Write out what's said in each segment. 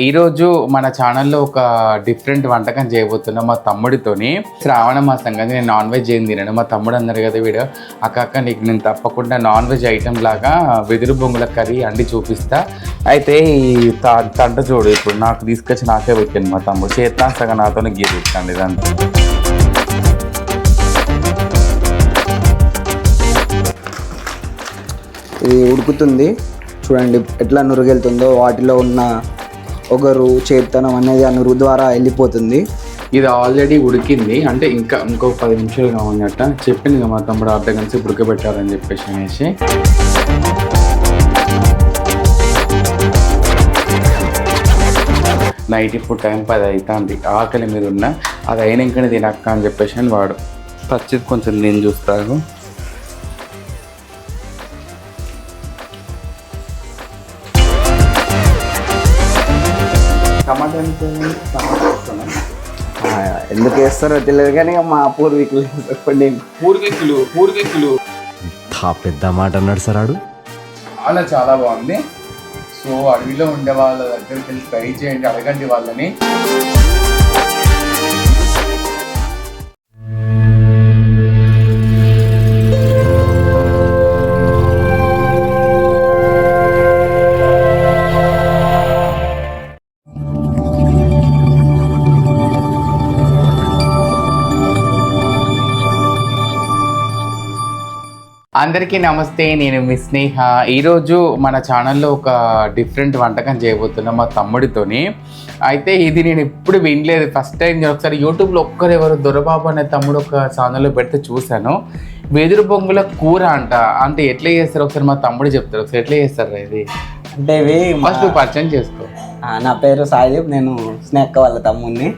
ఈరోజు మన ఛానల్లో ఒక డిఫరెంట్ వంటకం చేయబోతున్నాం మా తమ్ముడితోని. శ్రావణ మాసం కదా నేను నాన్ వెజ్ ఏం తినను. మా తమ్ముడు అన్నారు కదా వీడు అక్క అక్క నీకు నేను తప్పకుండా నాన్ వెజ్ ఐటెం లాగా వెదురు బొంగుల కర్రీ అండి చూపిస్తా. అయితే ఈ తంట చూడు ఇప్పుడు నాకు తీసుకొచ్చి నాకే పెట్టాను మా తమ్ముడు. చేస్తాను సగం నాతోనే గీరిస్తాను ఇదంతా. ఇది ఉడుకుతుంది. చూడండి ఎట్లా నురుగెళ్తుందో వాటిలో ఉన్న ఒగరు చేతనం అనేది ఆ నురుగు ద్వారా వెళ్ళిపోతుంది. ఇది ఆల్రెడీ ఉడికింది. అంటే ఇంకా ఇంకో పది నిమిషాలు కావాలన్నట్ట చెప్పింది కదా మా తమ్ముడు అర్ధ గంట ఉడకబెట్టాలని చెప్పేసి అనేసి. నైట్ ఇప్పుడు టైం పది అవుతుంది ఆకలి మీద ఉన్న అది అయినాకనే తినక్క అని చెప్పేసి అని వాడు. పచ్చిది కొంచెం నేను చూస్తాను. టమాటా ఆ, ఎందుకు వేస్తారో తెలియదు కానీ మా పూర్వీకులు చెప్పండి. పూర్వీకులు పూర్వీకులు. తా పెద్ద మాట అన్నాడు సార్ ఆడు. చాలా చాలా బాగుంది. సో అడవిలో ఉండే వాళ్ళ దగ్గరికి వెళ్ళి ట్రై చేయండి అడగండి వాళ్ళని. అందరికీ నమస్తే నేను మీ స్నేహ. ఈరోజు మన ఛానల్లో ఒక డిఫరెంట్ వంటకం చేయబోతున్నా మా తమ్ముడితోని. అయితే ఇది నేను ఎప్పుడు వినలేదు. ఫస్ట్ టైం నేను ఒకసారి యూట్యూబ్లో ఒక్కరెవరు దొరబాబు అనే తమ్ముడు ఒక ఛానల్లో పెడితే చూశాను. వెదురు బొంగుల కూర అంట. అంటే ఎట్లా చేస్తారు? ఒకసారి మా తమ్ముడు చెప్తారు ఒకసారి ఎట్లా చేస్తారు ఇది? అంటే ఇవి ఫస్ట్ పరిచయం చేసుకో. నా పేరు సాయిదీప్. నేను స్నేహక్క వాళ్ళ తమ్ముడిని.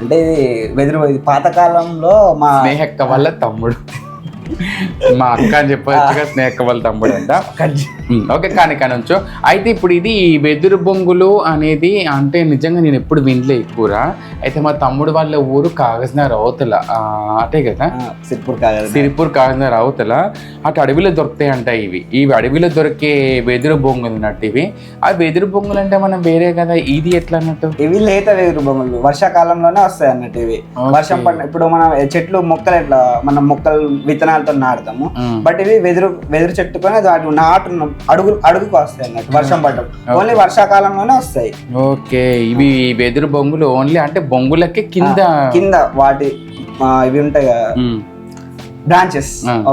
అంటే ఇది వెదురు పాతకాలంలో మా స్నేహక్క వాళ్ళ తమ్ముడు. మా అక్క అని చెప్పొచ్చుగా స్నేహక్క వాళ్ళ తమ్ముడు అంట ఓకే కానీ కానీ ఉంచు. అయితే ఇప్పుడు ఇది వెదురు బొంగులు అనేది అంటే నిజంగా నేను ఎప్పుడు వినలే కూర అయితే మా తమ్ముడు వాళ్ళ ఊరు కాగజ్నగర్ అవతల. అటే కదా? సిర్పూర్ కాగల సిరిపూర్ కాగజ్నగర్ అవతల. అటు అడవిలో దొరుకుతాయి అంట ఇవి. ఇవి అడవిలో దొరికే వెదురు బొంగులు అన్నట్టు ఇవి. ఆ వెదురు బొంగులు అంటే మనం వేరే కదా ఇది ఎట్లా అన్నట్టు? ఇవి లేత వెదురు బొమ్మలు వర్షాకాలంలోనే వస్తాయి అన్నట్టు ఇవి. వర్షం పడిన ఇప్పుడు మనం చెట్లు మొక్కలు ఎట్లా మనం మొక్కలు విత్తనాలతో నాటుతాము. బట్ ఇవి వెదురు వెదురు చెట్టుకొని అది వాటి నాటు అడుగు అడుగుకు వస్తాయి అన్నట్టు వర్షం పడ్డం. ఓన్లీ వర్షాకాలంలోనే వస్తాయి. ఓకే ఇవి వెదురు బొంగులు ఓన్లీ అంటే బొంగులకి కింద కింద వాటి ఇవి ఉంటాయి కదా. ఉమ్. బ్రాంచెస్.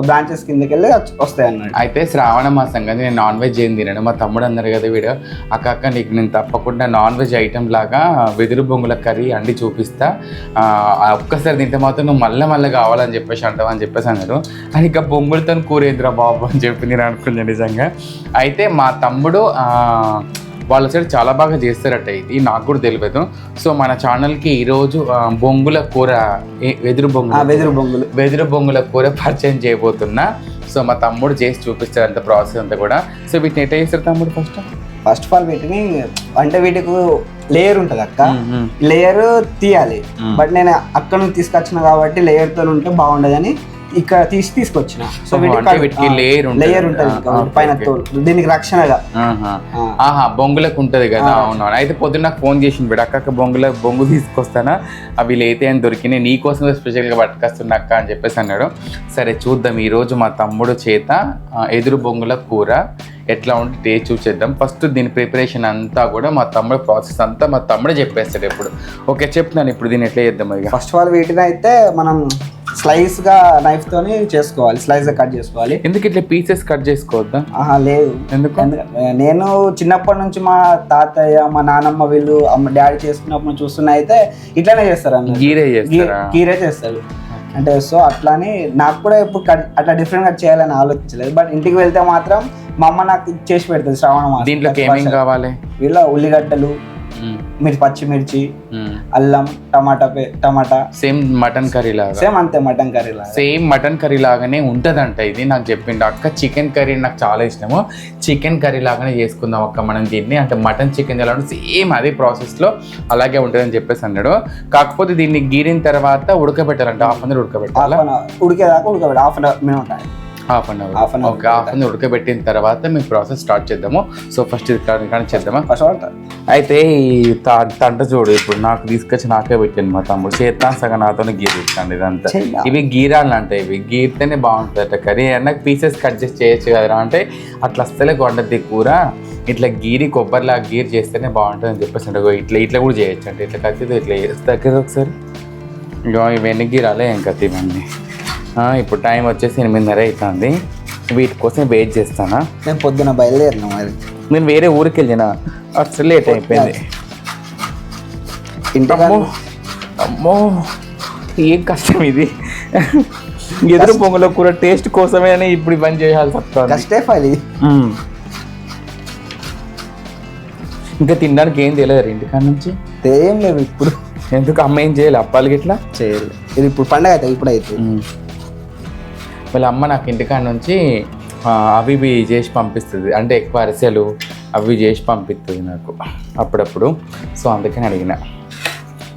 బ్రాంచెస్ కిందకి వెళ్ళి వస్తాయి అన్నట్టు అయితే శ్రావణ మాసం కదా నేను నాన్ వెజ్ ఏం తినను. మా తమ్ముడు అన్నారు కదా వీడియో అక్క అక్క నీకు నేను తప్పకుండా నాన్ వెజ్ ఐటెం లాగా వెదురు బొంగుల కర్రీ అండి చూపిస్తా. ఒక్కసారి తింటే మాత్రం నువ్వు మళ్ళీ మళ్ళీ కావాలని చెప్పేసి అంటావు అని చెప్పేసి అన్నారు. అని ఇక బొంగులతో కూరేంద్రా బాబు అని చెప్పి నేను అనుకున్నాను నిజంగా. అయితే మా తమ్ముడు వాళ్ళ సైడ్ చాలా బాగా చేస్తారట ఇది. నాకు కూడా తెలియదు సో మన ఛానల్కి ఈరోజు బొంగుల కూర వెదురు ఆ బొంగుల వెదురు బొంగులు. వెదురు బొంగుల కూర పరిచయం చేయబోతున్నా. సో మా తమ్ముడు చేసి చూపిస్తారు అంత ప్రాసెస్ అంతా కూడా. సో వీటిని ఎట్లా చేస్తారు తమ్ముడు ఫస్ట్ ఫస్ట్ ఆఫ్ ఆల్ వీటిని అంటే వీటికి లేయర్ ఉంటుంది అక్క. లేయర్ తీయాలి. బట్ నేను అక్కడ నుంచి తీసుకొచ్చిన కాబట్టి లేయర్తో ఉంటే బాగుండదని ఇక్కడ తీసి తీసుకొచ్చిన. సో వీటికి ఉంటది. లేయర్ ఉంటుంది పైన దీనికి రక్షణగా. ఆహా. బొంగులకు ఉంటుంది కదా ఆ. అవునవును అయితే పొద్దున్న నాకు ఫోన్ చేసింది బిడ్డ అక్క బొంగుల బొంగు తీసుకొస్తానా? అవి లేతే అని దొరికినాయి. నీ కోసం స్పెషల్గా పట్టుకొస్తున్నా అక్క అని చెప్పేసి అన్నాడు. సరే చూద్దాం. ఈరోజు మా తమ్ముడు చేత ఎదురు బొంగుల కూర ఎట్లా ఉంటే టేస్ట్ చూసేద్దాం. ఫస్ట్ దీని ప్రిపరేషన్ అంతా కూడా మా తమ్ముడు ప్రాసెస్ అంతా మా తమ్ముడే చెప్పేస్తాడు ఎప్పుడు. ఓకే చెప్తున్నాను ఇప్పుడు దీన్ని ఎట్లా చేద్దాం ఇక? ఫస్ట్ ఆఫ్ ఆల్ వీటిని అయితే మనం స్లైస్గా నైఫ్ తోని చేసుకోవాలి. స్లైస్గా కట్ చేసుకోవాలి. ఎందుకు ఇట్లా పీసెస్ కట్ చేసుకోవద్దా? ఆహా లేదు. ఎందుకు? నేను చిన్నప్పటి నుంచి మా తాతయ్య మా నానమ్మ వీళ్ళు అమ్మ డాడీ చేసుకున్నప్పుడు చూస్తున్నా అయితే ఇట్లానే చేస్తారు అన్నమాట. గీరే చేస్తారా? గీరే చేస్తారు. అంటే సో అట్లానే నాకు కూడా ఎప్పుడు కట్- అట్లా డిఫరెంట్గా చేయాలని ఆలోచించలేదు. బట్ ఇంటికి వెళ్తే మాత్రం మా అమ్మ నాకు చేసి పెడుతుంది శ్రావణ మాసం. దీంట్లోకి ఏమేం కావాలి? వీళ్ళ ఉల్లిగడ్డలు మిర్చి పచ్చిమిర్చి అల్లం tomato tomato. Same mutton curry లాగా? సేమ్ అంతే మటన్ కర్రీ లాగా. సేమ్ మటన్ కర్రీ లాగానే ఉంటదంట ఇది నాకు చెప్పిండు. అక్క చికెన్ కర్రీ నాకు చాలా ఇష్టము. చికెన్ కర్రీ లాగానే చేసుకుందాం అక్క మనం దీన్ని. అంటే మటన్ చికెన్ ఎలా సేమ్ అదే ప్రాసెస్లో అలాగే ఉంటుందని చెప్పేసి అన్నాడు. కాకపోతే దీన్ని గీరిన తర్వాత ఉడకబెట్టాలంట. హాఫ్ అన్ అవర్ ఉడకబెట్టాలా? ఉడికేదాకా ఉడకబెట్టి half an hour minimum time half an hour. an hour okay half an hour ఉడకబెట్టిన తర్వాత మేము ప్రాసెస్ స్టార్ట్ చేద్దాము. సో ఫస్ట్ ఇది కానీ కానీ చేద్దామా? ఫస్ట్ అయితే ఈ తంట చూడు ఇప్పుడు నాకు తీసుకొచ్చి నాకే పెట్టాను మా తమ్ముడు. చేస్తాను సగం నాతోనే గీర్ ఇస్తాను ఇదంతా. ఇవి గీరాలు అంటే ఇవి గీరితేనే బాగుంటుంది కర్రీ అన్న పీసెస్ కట్ చేసి చేయొచ్చు కదరా అంటే అట్లా అస్సలే వండద్ది కూర ఇట్లా గీరి కొబ్బరిలా గీర్ చేస్తేనే బాగుంటుంది అని చెప్పేసి అంటే. ఇట్లా ఇట్లా కూడా చేయొచ్చు అంటే. ఇట్లా కత్తితో ఇట్లా దగ్గర ఒకసారి. ఇగో ఇవన్నీ గీరాలే ఏం కత్తి ఇవన్నీ. ఇప్పుడు టైం వచ్చేసి ఎనిమిదిన్నర అవుతుంది వీటి కోసం వెయిట్ చేస్తానా? నేను పొద్దున బయలుదేరినా మరి? నేను వేరే ఊరికి వెళ్ళిన. అసలు లేట్ అయిపోయింది. అమ్మో అమ్మో ఏం కష్టం ఇది. ఎదురు పొంగల కూర టేస్ట్ కోసమే అని ఇప్పుడు ఇవన్నీ చేయాల్సి వస్తుంది. కష్టే ఫలి. ఇంకా తినడానికి ఏం తెలియదు ఇంటికాడ నుంచి. ఏం లేవు ఇప్పుడు. ఎందుకు అమ్మ ఏం చేయాలి? అప్పాలు గిట్లా? చేయలేదు. ఇది ఇప్పుడు పండగ అయితే ఇప్పుడు అయితే వాళ్ళ అమ్మ నాకు ఇంటికాడ నుంచి అవి ఇవి చేసి పంపిస్తుంది. అంటే ఎక్కువ అరిసెలు అవి చేసి పంపిస్తుంది నాకు అప్పుడప్పుడు. సో అందుకని అడిగిన.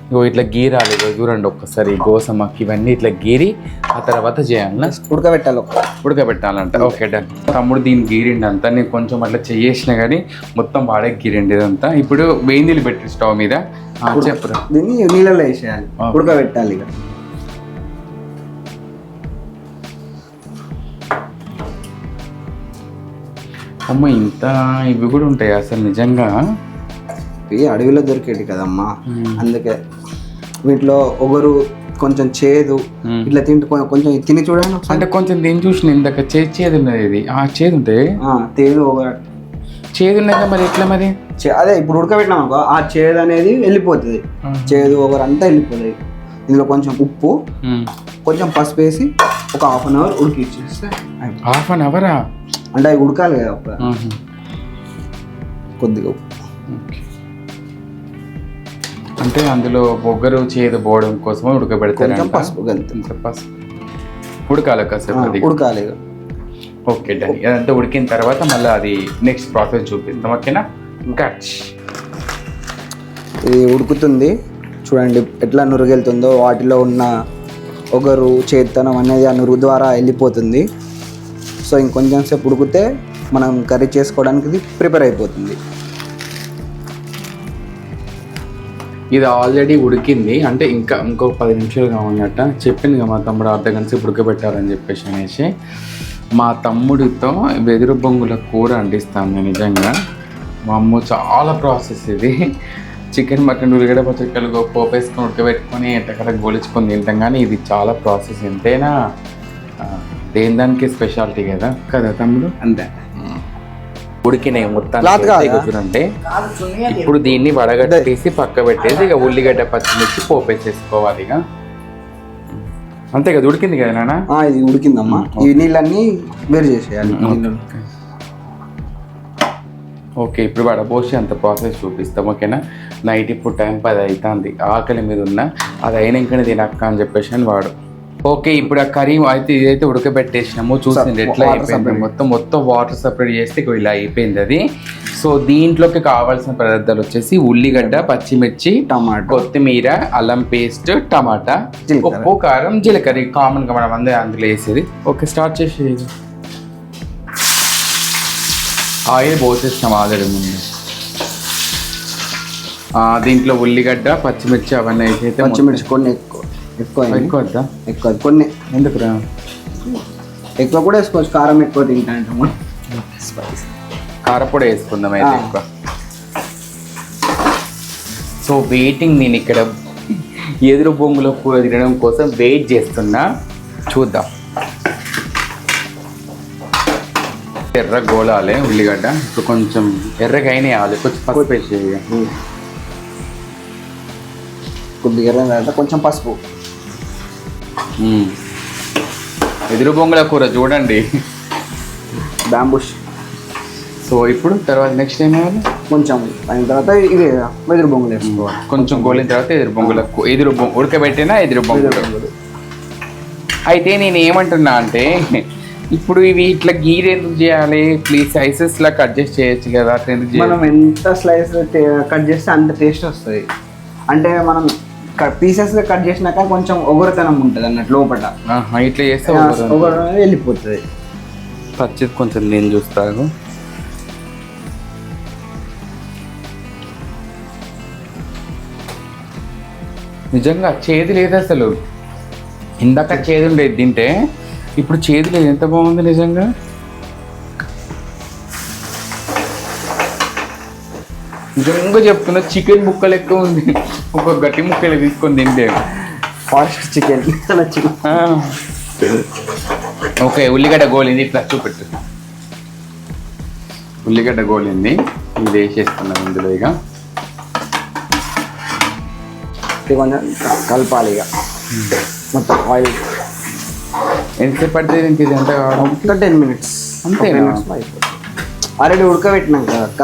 ఇగో ఇట్లా గీరాలి ఇగో చూడండి ఒక్కసారి గోసమ్మకి ఇవన్నీ ఇట్లా గీరి ఆ తర్వాత చేయాలన్నా ఉడకబెట్టాలి ఉడకబెట్టాలంట. Okay done. తమ్ముడు దీన్ని గీరిండి అంతా నేను కొంచెం అట్లా చెయ్యేసిన కానీ మొత్తం వాడే గీరిండి ఇదంతా ఇప్పుడు నీళ్ళు పెట్టి స్టవ్ మీద. చెప్పురా దీన్ని నీళ్ళలో వేసేయాలి. ఉడకబెట్టాలి ఇక. అమ్మ ఇంత ఇవి కూడా ఉంటాయి అసలు నిజంగా. ఇవి అడవిలో దొరికేటి కదమ్మా. మ్మ్. అందుకే వీటిలో ఒకరు కొంచెం చేదు. ఇట్లా తింటూ కొంచెం తిని చూడండి. అంటే కొంచెం దీన్ని చూసిన ఇందాక చేదు చేదు ఉన్నది ఇది. ఆ చేదు ఉంటే? తేదు ఒక చేదు ఉన్నది మరి? ఎట్లా మరి? అదే ఇప్పుడు ఉడకబెట్టినాం అనుకో ఆ చేదు అనేది వెళ్ళిపోతుంది. చేదు ఒకరు అంతా వెళ్ళిపోతుంది. ఇందులో కొంచెం ఉప్పు కొంచెం పసుపు వేసి ఒక హాఫ్ అన్ అవర్ ఉడికిచ్చేస్తే. హాఫ్ అన్ అవరా అంటే అవి ఉడకాలి కదా ఒక కొద్దిగా అంటే అందులో బొగ్గరు చేదు పోవడం కోసం ఉడకబెడతారు పసుపు పసుపు. ఉడకాలి కాసేపు ఉడకాలి. ఓకే డన్ అదంతా ఉడికిన తర్వాత మళ్ళీ అది నెక్స్ట్ ప్రాసెస్ చూపిస్తాం ఓకేనా? కట్ ఇది ఉడుకుతుంది. చూడండి ఎట్లా నురుగెళ్తుందో వాటిలో ఉన్న ఒకరు చేత్తనం అనేది ఆ నురుగు ద్వారా వెళ్ళిపోతుంది. సో ఇంకొంచెం సేపు ఉడికితే మనం కర్రీ చేసుకోవడానికి ఇది ప్రిపేర్ అయిపోతుంది. ఇది ఆల్రెడీ ఉడికింది. అంటే ఇంకా ఇంకో పది నిమిషాలు కావాలన్నట్ట. చెప్పింది కదా మా తమ్ముడు అర్ధ గంట సేపు ఉడకబెట్టారని చెప్పేసి అనేసి. మా తమ్ముడితో వెదురు బొంగుల కూర అంటిస్తాను నిజంగా. మా అమ్మ చాలా ప్రాసెస్ ఇది. చికెన్ మటన్ ఉల్లిగడ్డ పచ్చడికలు పోపు వేసుకొని ఉడకబెట్టుకొని ఎట్టకడ గోలించుకొని తింటాం కానీ ఇది చాలా ప్రాసెస్. ఎంతైనా దేని దానికి స్పెషాలిటీ కదా? కదా తమ్ముడు? అంతే. ఉడికినాయి మొత్తం? అంటే ఇప్పుడు దీన్ని వడగట్టేసి పక్క పెట్టేసి ఇక ఉల్లిగడ్డ పచ్చిమిర్చి పోపేసేసుకోవాలి ఇక అంతే కదా ఉడికింది కదా నాన్న? ఆ, ఇది ఉడికిందమ్మా. ఈ నీళ్ళన్నీ వేరు చేసేయాలి. ఓకే ఇప్పుడు వడపోసి అంత ప్రాసెస్ చూపిస్తాం ఓకేనా? నైట్ ఇప్పుడు టైం పది అవుతుంది ఆకలి మీద ఉన్న అది అయినాకనే తినక్క అని చెప్పేసి అని వాడు. ఓకే ఇప్పుడు ఆ కర్రీ అయితే ఇదైతే ఉడకబెట్టేసినాము చూసింది ఎట్లా అయిపోయింది. మొత్తం మొత్తం వాటర్ సపరేట్ చేస్తే ఇలా అయిపోయింది అది. సో దీంట్లోకి కావాల్సిన పదార్థాలు వచ్చేసి ఉల్లిగడ్డ పచ్చిమిర్చి టమాటో. కొత్తిమీర అల్లం పేస్ట్ టమాటా. ఉప్పు కారం జీలకర్ర. కామన్గా మనం అందరూ అందులో వేసేది. ఓకే స్టార్ట్ చేసేది ఆయిల్ పోసేస్తాం ఆల్రెడీ ముందు. దీంట్లో ఉల్లిగడ్డ పచ్చిమిర్చి అవన్నీ వేసి అయితే పచ్చిమిర్చి కొన్ని ఎక్కువ. ఎక్కువ. ఎక్కువ కొన్ని. ఎందుకురా? ఎక్కువ కూడా వేసుకోవచ్చు కారం ఎక్కువ తింటా అంటాము కారపొడి వేసుకుందాం అయితే. ఎక్కువ. సో వెయిటింగ్ నేను ఇక్కడ ఎదురు బొంగులో కూర తినడం కోసం వెయిట్ చేస్తున్నా. చూద్దాం. ఎర్ర గోళాలే ఉల్లిగడ్డ. ఇప్పుడు కొంచెం ఎర్రగా అయినాయి కొంచెం పసుపు వేసేయి కొద్దిగా ఎర్ర తర్వాత కొంచెం పసుపు. ఎదురు బొంగుల కూర చూడండి. బ్యాంబుష్ సో ఇప్పుడు తర్వాత నెక్స్ట్ ఏం వేయాలి కొంచెం అయిన తర్వాత ఇది వెదురు బొంగులు వేసుకోవాలి. కొంచెం గోలిన తర్వాత ఎదురు బొంగుల ఎదురు ఉడకబెట్టిన ఎదురు బొంగులు. అయితే నేను ఏమంటున్నా అంటే ఇప్పుడు ఇవి ఇట్లా గీర్ ఎందుకు చేయాలి? ప్లీజ్ సైజెస్ లా కట్ చేసి చేయొచ్చు కదా అట్లా ఎందుకు చేయాలి? మనం ఎంత స్లైస్ కట్ చేస్తే అంత టేస్ట్ వస్తుంది. అంటే మనం పీసెస్ కట్ చేసినాక కొంచెం ఒగరుతనం ఉంటుంది అన్నట్టు లోపల ఇట్లా చేస్తే ఒగరు వెళ్ళిపోతుంది. పచ్చిది కొంచెం నేను చూస్తాను. నిజంగా చేదు లేదు అసలు. ఇందాక చేదు ఉండేది తింటే ఇప్పుడు చేదు లేదు ఎంత బాగుంది నిజంగా? నిజంగా చెప్తున్నా చికెన్ ముక్కలు ఎక్కువ ఉంది. ఒక గట్టి ముక్కలు తీసుకొని తింటే. Forest chicken. ఓకే ఉల్లిగడ్డ గోలింది ఇట్లా చూపెట్టు. ఉల్లిగడ్డ గోలింది ఇది వేసేస్తున్నాం ఇందులో ఇక. కొంచెం కలపాలి ఇక. మొత్తం ఆయిల్. ఎంతసేపు పడుతుంది ఇంక ఇది ఎంత కావడం? ఒక టెన్ మినిట్స్. అంతేనా? ఆల్రెడీ ఉడకబెట్టినాం కదా అక్క.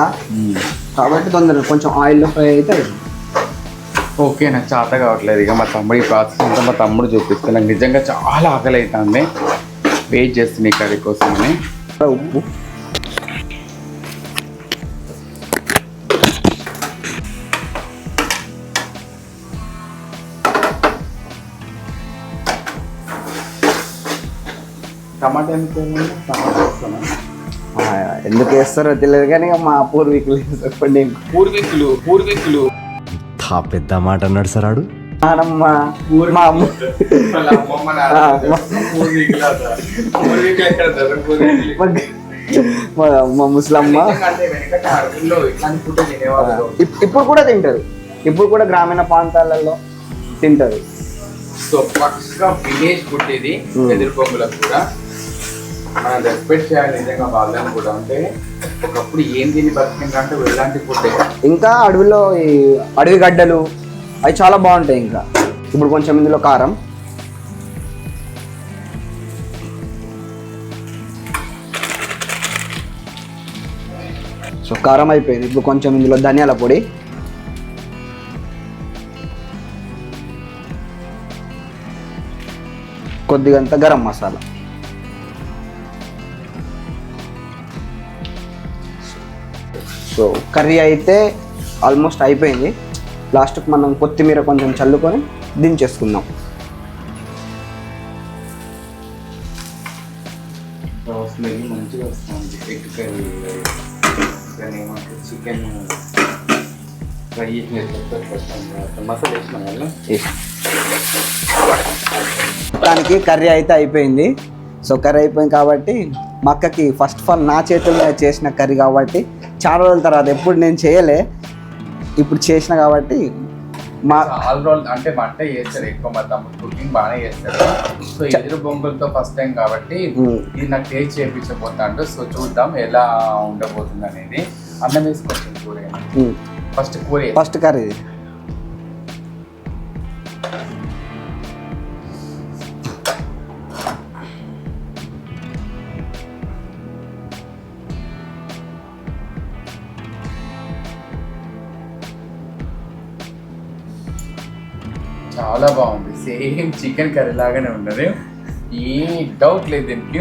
కాబట్టి తొందరగా కొంచెం ఆయిల్లో ఫ్రై అయితే. ఓకే నాకు చేత కావట్లేదు. ఇక మా తమ్ముడి ప్రాసెస్ అంతా మా తమ్ముడు చూపిస్తే నాకు నిజంగా చాలా ఆకలి అవుతుంది. వెయిట్ చేస్తుంది ఈ కర్రీ కోసమని. ఉప్పు. ఎందుకు వేస్తారో తెలియదు కానీ ఇక మా పూర్వీకులు చెప్పండి. పూర్వీకులు పూర్వీకులు. పెద్ద మాట అన్నాడు సార్ ఆడు. నానమ్మ మా అమ్మ. మా ముసలమ్మ. ఇప్పుడు కూడా తింటారు. ఇప్పుడు కూడా గ్రామీణ ప్రాంతాలలో తింటారు. సో పక్కా విలేజ్ ఫుడ్ ఇది కూడా. మనం రెస్పెక్ట్ చేయాలి నిజంగా వాళ్ళని కూడా. అంటే ఒకప్పుడు ఏం తిని బతికిందంటే ఎలాంటి ఫుడ్ ఇంకా అడవిలో ఈ అడవి గడ్డలు అవి చాలా బాగుంటాయి ఇంకా. ఇప్పుడు కొంచెం ఇందులో కారం. సో కారం అయిపోయింది. ఇప్పుడు కొంచెం ఇందులో ధనియాల పొడి. కొద్దిగంత గరం మసాలా. సో కర్రీ అయితే ఆల్మోస్ట్ అయిపోయింది. లాస్ట్కి మనం కొత్తిమీర కొంచెం చల్లుకొని దించేసుకుందాం స్మెల్ మంచిగా వస్తుంది. ఎగ్ కర్రీ దాన్ని ఏమంటారు? చికెన్ ఫ్రై చేసిన మసాలా వేసిన వల్ల దానికి కర్రీ అయితే అయిపోయింది. సో కర్రీ అయిపోయింది కాబట్టి మా అక్కకి ఫస్ట్ ఆఫ్ ఆల్ నా చేతుల మీద చేసిన కర్రీ కాబట్టి చాలా రోజుల తర్వాత ఎప్పుడు నేను చేయలే ఇప్పుడు చేసిన కాబట్టి మా ఆల్ రోల్ అంటే వంట చేస్తాడు ఎక్కువ మా తమ్ముడు కుకింగ్ బాగానే చేస్తాడు సో ఎదురు బొంగులతో ఫస్ట్ టైం కాబట్టి. ఇది నాకు టేస్ట్ చేయించబోతాడు. సో చూద్దాం ఎలా ఉండబోతుంది అనేది అన్నం వేసుకొచ్చింది కూర ఫస్ట్ కూర first curry same chicken curry లాగానే ఉన్నది. ఏ డౌట్ లేదు దీనికి.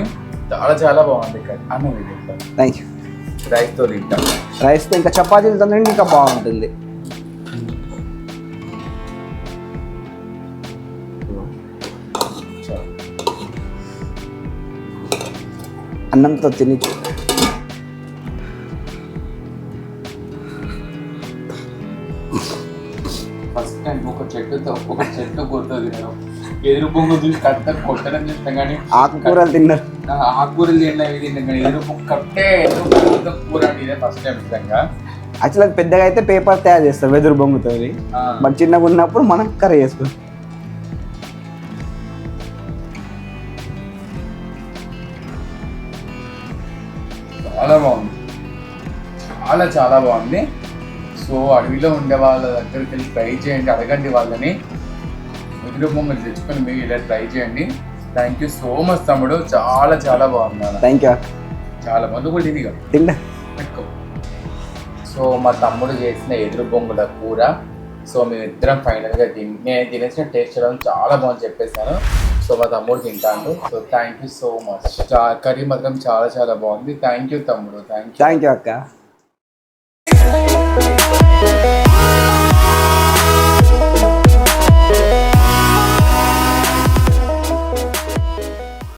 చాలా చాలా బాగుంది కర్రీ అన్నం ఇది థ్యాంక్ యూ రైస్తో తింటాం. రైస్తో ఇంకా చపాతీలతో తింటే ఇంకా బాగుంటుంది. అన్నంతో తిని చెట్టుతో ఒక చెట్టు గుర్తు తినడం. ఎదురు బొంగు చూసి కట్ట కొట్టడం చేస్తాం కానీ ఆకుకూరలు తిన్నారు. ఆకుకూరలు తిన్నా ఇవి తిన్నాం కానీ ఎదురు బొంగు కట్టే ఎదురు బొంగుతో కూర అంటే ఇదే ఫస్ట్ టైం నిజంగా. యాక్చువల్ అది పెద్దగా అయితే పేపర్ తయారు చేస్తారు వెదురు బొంగుతో బట్ చిన్నగా ఉన్నప్పుడు మనం కర్రీ చేసుకుంటాం చాలా బాగుంది. చాలా చాలా బాగుంది. సో అడవిలో ఉండే వాళ్ళ దగ్గరికి వెళ్ళి ట్రై చేయండి అడగండి వాళ్ళని. ఎదురు బొమ్మలు తెచ్చుకొని మీరు ఇలా ట్రై చేయండి. థ్యాంక్ యూ సో మచ్ తమ్ముడు. చాలా చాలా బాగుంది నాన్న. థ్యాంక్ యూ చాలా మంది కూడా పెట్టుకో. సో మా తమ్ముడు చేసిన ఎదురు బొంగుల కూర సో మేమిద్దరం ఫైనల్గా తిని నేను తినేసిన టేస్ట్ చేయడం చాలా బాగుంది చెప్పేశాను సో మా తమ్ముడు తింటాడు. So thank you so much curry మాత్రం చాలా చాలా బాగుంది. థ్యాంక్ యూ తమ్ముడు. థ్యాంక్ యూ థ్యాంక్ యూ అక్క. Thank you.